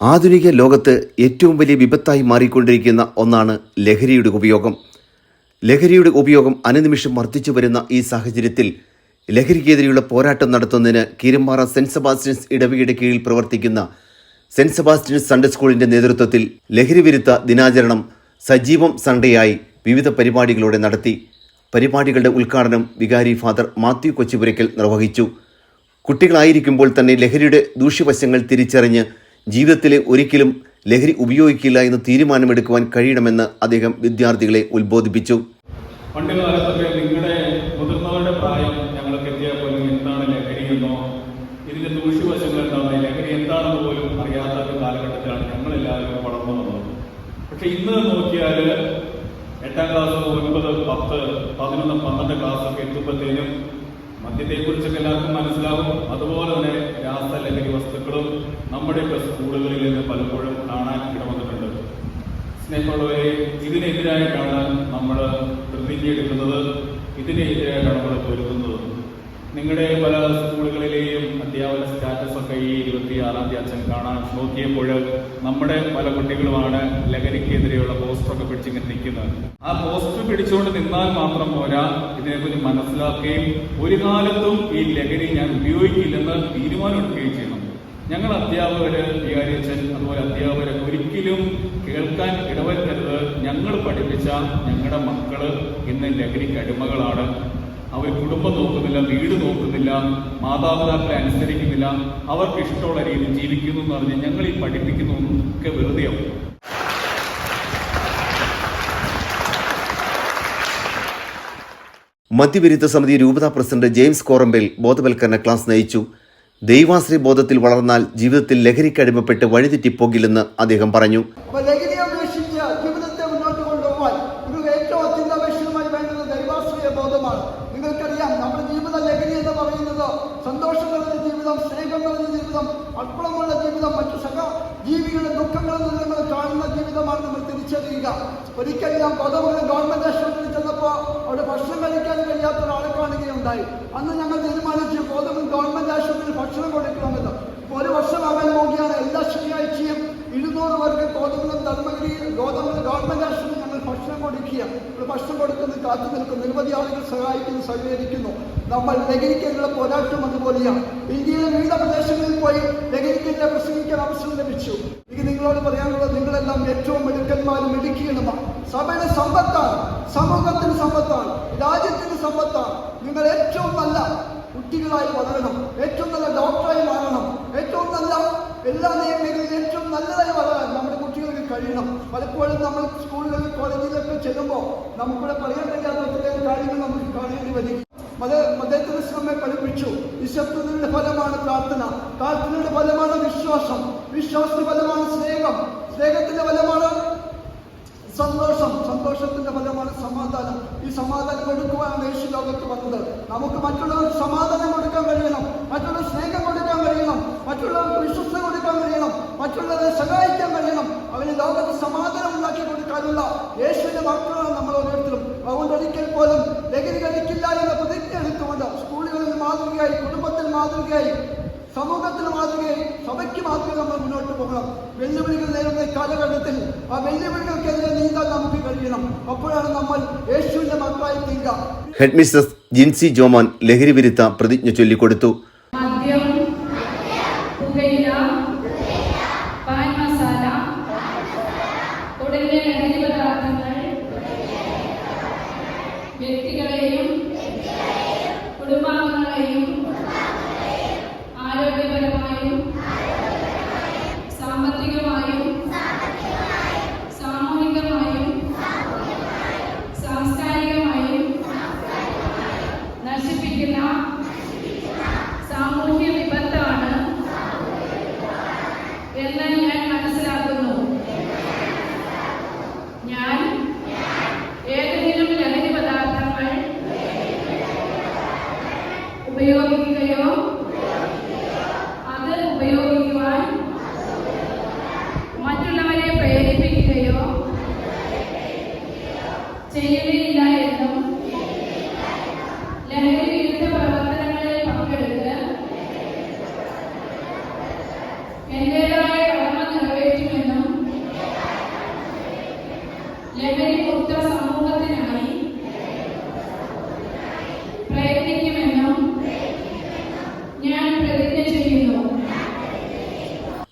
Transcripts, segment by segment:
ആധുനിക ലോകത്ത് ഏറ്റവും വലിയ വിപത്തായി മാറിക്കൊണ്ടിരിക്കുന്ന ഒന്നാണ് ലഹരിയുടെ ഉപയോഗം. ലഹരിയുടെ ഉപയോഗം അനുനിമിഷം വർദ്ധിച്ചു വരുന്ന ഈ സാഹചര്യത്തിൽ ലഹരിക്കെതിരെയുള്ള പോരാട്ടം നടത്തുന്നതിന് കീരമ്പാറ സെന്റ് സെബാസ്റ്റ്യൻസ് ഇടവകയുടെ കീഴിൽ പ്രവർത്തിക്കുന്ന സെന്റ് സെബാസ്റ്റ്യൻസ് സൺഡേ സ്കൂളിന്റെ നേതൃത്വത്തിൽ ലഹരി വിരുദ്ധ ദിനാചരണം സജീവം സൺഡേയായി വിവിധ പരിപാടികളോടെ നടത്തി. പരിപാടികളുടെ ഉദ്ഘാടനം വികാരി ഫാദർ മാത്യു കൊച്ചിപുരയ്ക്കൽ നിർവഹിച്ചു. കുട്ടികളായിരിക്കുമ്പോൾ തന്നെ ലഹരിയുടെ ദൂഷ്യവശങ്ങൾ തിരിച്ചറിഞ്ഞ് ജീവിതത്തിലെ ഒരിക്കലും ലഹരി ഉപയോഗിക്കില്ല എന്ന് തീരുമാനമെടുക്കുവാൻ കഴിയണമെന്ന് അദ്ദേഹം വിദ്യാർത്ഥികളെ ഉത്ബോധിപ്പിച്ചു. പ്രായം ലഹരി ഇതിന്റെ ലഹരി പോലും അറിയാത്ത കാലഘട്ടത്തിലാണ് പക്ഷെ ഇന്ന് നോക്കിയാൽ എട്ടാം ക്ലാസ് ഒൻപത് പത്ത് പതിനൊന്ന് പന്ത്രണ്ട് ക്ലാസ് ഒക്കെ എത്തുമ്പോഴത്തേനും മദ്യത്തെ കുറിച്ചൊക്കെ എല്ലാവർക്കും മനസ്സിലാകും അതുപോലെ തന്നെ രാസലഹരി വസ്തുക്കളും നമ്മുടെയൊക്കെ സ്കൂളുകളിൽ നിന്ന് പലപ്പോഴും കാണാൻ ഇടവന്നിട്ടുണ്ട് സ്നേഹമുള്ളവരെ ഇതിനെതിരായിട്ടാണ് നമ്മൾ പ്രതിജ്ഞ എടുക്കുന്നത് ഇതിനെതിരായിട്ടാണ് നമ്മൾ പൊരുതുന്നത്. നിങ്ങളുടെ പല സ്കൂളുകളിലെയും അധ്യാപന സ്റ്റാറ്റസ് ഒക്കെ ഈ ഇരുപത്തിയാറാം തീയതി അച്ഛൻ കാണാൻ നോക്കിയപ്പോൾ നമ്മുടെ പല കുട്ടികളുമാണ് ലഹരിക്കെതിരെയുള്ള പോസ്റ്ററൊക്കെ പിടിച്ചിങ്ങനെ നിൽക്കുന്നത്. ആ പോസ്റ്റർ പിടിച്ചുകൊണ്ട് നിന്നാൽ മാത്രം പോരാ ഇതിനെക്കുറിച്ച് മനസ്സിലാക്കുകയും ഒരു കാലത്തും ഈ ലഹരി ഞാൻ ഉപയോഗിക്കില്ലെന്ന് തീരുമാനമെടുക്കുകയും ചെയ്യണം. ഞങ്ങൾ അധ്യാപകര് വികാരിയച്ഛൻ അതുപോലെ അധ്യാപകരൊക്കെ ഒരിക്കലും കേൾക്കാൻ ഇടവരുത്തരുത്. ഞങ്ങൾ പഠിപ്പിച്ച ഞങ്ങളുടെ മക്കൾ ഇന്ന് ലഹരിക്ക് അടിമകളാണ്. അവർ കുടുംബം നോക്കുന്നില്ല വീട് നോക്കുന്നില്ല മാതാപിതാക്കളെ അനുസരിക്കുന്നില്ല അവർക്ക് ഇഷ്ടമുള്ള രീതിയിൽ ജീവിക്കുന്നു എന്ന് പറഞ്ഞ് ഞങ്ങൾ ഈ പഠിപ്പിക്കുന്നതൊക്കെ വെറുതെയാവും മദ്യവിരുദ്ധ സമിതി രൂപതാ പ്രസിഡന്റ് ജെയിംസ് കോറമ്പേൽ ബോധവൽക്കരണ ക്ലാസ് നയിച്ചു. ദൈവാശ്രയ ബോധത്തിൽ വളർന്നാൽ ജീവിതത്തിൽ ലഹരിക്കടിമപ്പെട്ട് വഴിതെറ്റിപ്പോകില്ലെന്ന് അദ്ദേഹം പറഞ്ഞു അപ്പൊ ലഹരിയെ ഉപേക്ഷിച്ച് ജീവിതത്തെ മുന്നോട്ട് കൊണ്ടുപോകാൻ ഒരു ഏറ്റവും അത്യന്താപേക്ഷിതമായി വേണ്ടത് ദൈവാശ്രയ ബോധമാണ് നിങ്ങൾക്കറിയാം നമ്മുടെ ജീവിത ലഹരി എന്ന് പറയുന്നത് സന്തോഷം നിറഞ്ഞ ജീവിതം സ്നേഹം നിറഞ്ഞ ജീവിതം അർപ്പണമുള്ള ജീവിതം മറ്റു സഹ ജീവികളുടെ ദുഃഖങ്ങളിൽ നിന്ന് നമ്മൾ കാണുന്ന ജീവിതമാണ് നമ്മൾ തിരിച്ചറിയുക. ഒരിക്കൽ ഞാൻ ബോധമുള്ള ഗവൺമെന്റ് ആശുപത്രിയിൽ ചെന്നപ്പോൾ അവിടെ ഭക്ഷണം കഴിക്കാൻ കഴിയാത്ത ഒരാളെ കാണുകയുണ്ടായി. അന്ന് ഞങ്ങൾ തീരുമാനിച്ചു ബോധമുള്ള ഗവൺമെന്റ് ആശുപത്രിയിൽ ഭക്ഷണം കൊടുക്കണമെന്ന്. ഒരു വർഷം വർഷമാകാൻ നോക്കിയാണ് എല്ലാ ശനിയാഴ്ചയും ഇരുന്നൂറ് പേർക്ക് ഗോതമ്പും ധർമ്മഗിരി ഗോതമ്പ് ഗവൺമെന്റ് ആശുപത്രി ഞങ്ങൾ ഭക്ഷണം കൊടുക്കുക ഭക്ഷണം കൊടുക്കുന്നു കാത്തു നിൽക്കുന്നു നിരവധി ആളുകൾ സഹായിക്കുന്നു സഹകരിക്കുന്നു. നമ്മൾ ലഹരിക്കെതിരെ പോരാട്ടം അതുപോലെയാണ്. ഇന്ത്യയിലെ വിവിധ പോയി ലഹരിക്കെതിരെ പ്രസംഗിക്കാൻ അവസരം ലഭിച്ചു. എനിക്ക് നിങ്ങളോട് പറയാനുള്ളത് നിങ്ങളെല്ലാം ഏറ്റവും മിടുക്കന്മാരും മിടുക്കിയണമാണ് സഭയുടെ സമ്പത്താണ് സമൂഹത്തിന് സമ്പത്താണ് രാജ്യത്തിന് സമ്പത്താണ്. നിങ്ങൾ ഏറ്റവും നല്ല കുട്ടികളായി വളരണം ഏറ്റവും നല്ല ഡോക്ടറായി മാറണം ഏറ്റവും നല്ല എല്ലാ നിയമങ്ങളിലും ഏറ്റവും നല്ലതായി വളരാൻ നമ്മുടെ കുട്ടികൾക്ക് കഴിയണം. പലപ്പോഴും നമ്മൾ സ്കൂളുകളിൽ കോളേജിലൊക്കെ ചെല്ലുമ്പോൾ നമുക്കിവിടെ പറയാൻ കഴിയാത്ത കാര്യങ്ങൾ നമുക്ക് കാണേണ്ടി വരും. മത മതത്തിന് നമ്മെ പഠിപ്പിച്ചു. നിശബ്ദതയുടെ ഫലമാണ് പ്രാർത്ഥന. പ്രാർത്ഥനയുടെ ഫലമാണ് വിശ്വാസം. വിശ്വാസത്തിന്റെ ഫലമാണ് സ്നേഹം. സ്നേഹത്തിന്റെ ഫലമാണ് സന്തോഷം. സന്തോഷത്തിന്റെ ഫലമാണ് സമാധാനം. ഈ സമാധാനം കൊടുക്കുവാനാണ് യേശു ലോകത്ത് വന്നത്. നമുക്ക് മറ്റുള്ളവർക്ക് സമാധാനം കൊടുക്കാൻ കഴിയണം. മറ്റുള്ളവർ സ്നേഹം കൊടുക്കാൻ കഴിയണം. മറ്റുള്ളവർക്ക് വിശ്വസ്ത കൊടുക്കാൻ കഴിയണം. മറ്റുള്ളവരെ സഹായിക്കാൻ കഴിയണം. അവന് ലോകത്ത് സമാധാനം ഉണ്ടാക്കി കൊടുക്കാനുള്ള യേശുവിന്റെ മക്കളാണ് നമ്മൾ ഓരോരുത്തരും അതുകൊണ്ട് ഒരിക്കൽ പോലും ലഹരി കഴിക്കില്ല എന്ന പ്രതിജ്ഞ എടുത്തുകൊണ്ട് സ്കൂളുകളിൽ മാതൃകയായി കുടുംബത്തിൽ മാതൃകയായി സമൂഹത്തിൽ മാതൃകയായി സഭയ്ക്ക് മാതൃക നമ്മൾ മുന്നോട്ട് പോകണം. വെല്ലുവിളികൾ നേരിടുന്ന കാലഘട്ടത്തിൽ ആ വെല്ലുവിളികൾക്കെതിരെ നീന്താൻ നമുക്ക് കഴിയണം. അപ്പോഴാണ് നമ്മൾ യേശുവിന്റെ മക്കളായി തീരുക. ഹെഡ് മിസ്സസ് ജിൻസി ജോമാൻ ലഹരി വിരുദ്ധ പ്രതിജ്ഞ ചൊല്ലിക്കൊടുത്തു. ഉപയോഗിക്കുകയോ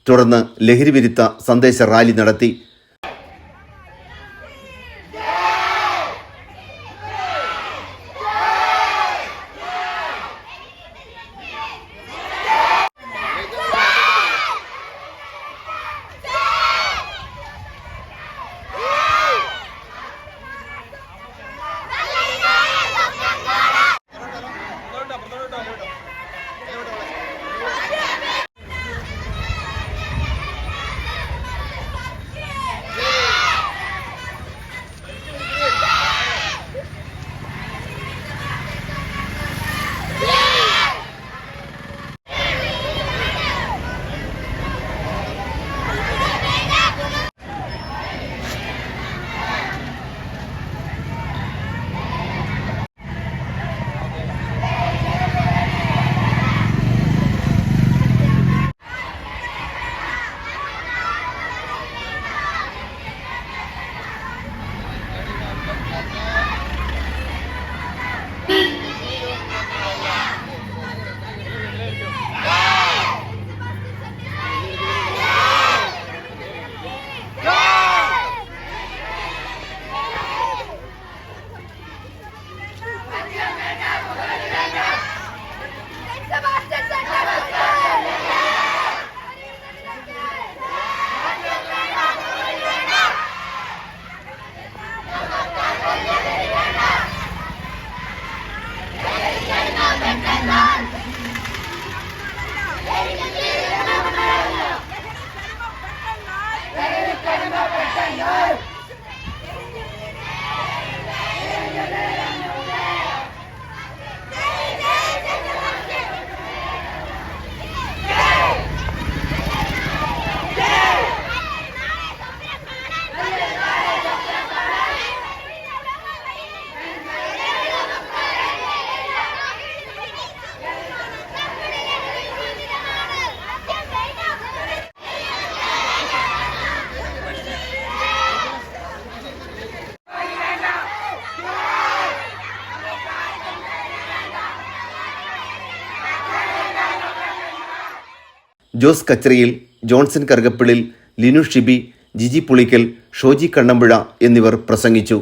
തുടർന്ന് ലഹരി വിരുദ്ധ സന്ദേശ റാലി നടത്തി ജോസ് കച്ചറിയിൽ ജോൺസൺ കറുകപ്പിളിൽ ലിനു ഷിബി ജിജി പുളിക്കൽ ഷോജി കണ്ണമ്പുഴ എന്നിവർ പ്രസംഗിച്ചു.